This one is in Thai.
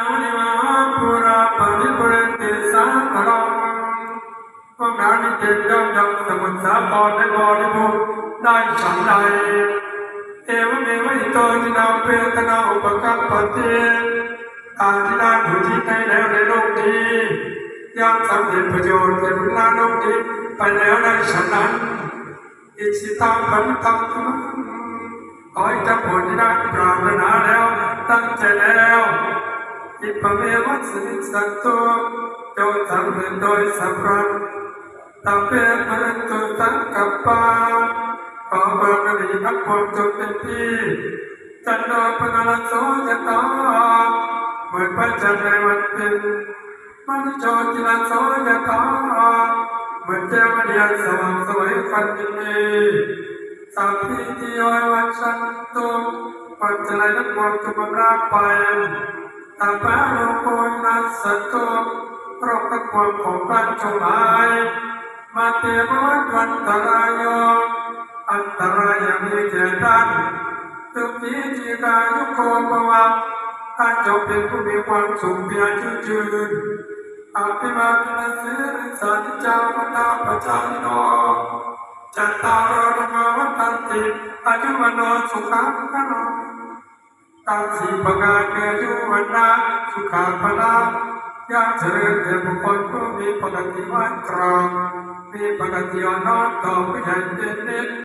อานิมาปุราปริปุเรนติสังขลังพวกเรานี่เก่งย่อมยังสมุทรสาครได้บริบูรณ์ได้ฉันใดเอวเมวะอิโตจินาเปตนาอุปกัปปติกาที่ได้ผู้ที่ได้แล้วในโลกนี้ย่อมสำเร็จประโยชน์แก่บุญลาโลกนี้ไปแล้วได้ฉันนั้นอิชิตังปันตังตุมังขอให้เจ้าผลที่ได้ปรารถนาแล้วตั้งใจแล้ว อิปะเมวัสสิสัตโตจงสำเร็จโดยสัมพันตัมเปพระตุสังกัปปาขอบารมีนักพรจงเป็นที่จันโดปนลโสยตาเหมือนพระจันทร์ในวันเพ็ญมันโจติลโสยตาเหมือนแก้วมณีอันสว่างสวยกันยินดีสัพพิติโยวัชชันตุปัจจัยนักบวชจุบำราไป ตาปาโลโกนัสสตโตโรคตะความของพระจงหลายมาเตมวันวันตรายโยอันตรายมีแก่ท่านตุกีจีกายุโกภวะท่านจงเป็นผู้มีความสุขเพียรยืนยืนอภิวาทนาสิริสันจาวตาปจายโนจัตตารโธรรมวัฏันติอายุวโนสุขังพลัง ตั้งสีประกานเก่ยุวันนาสุขาพลาย่ากเจริญเด่บุคคลผู้มีปกติวันกรองมีปกติอ่อนน้อมต่อผู้ใหญ่เย็นนิด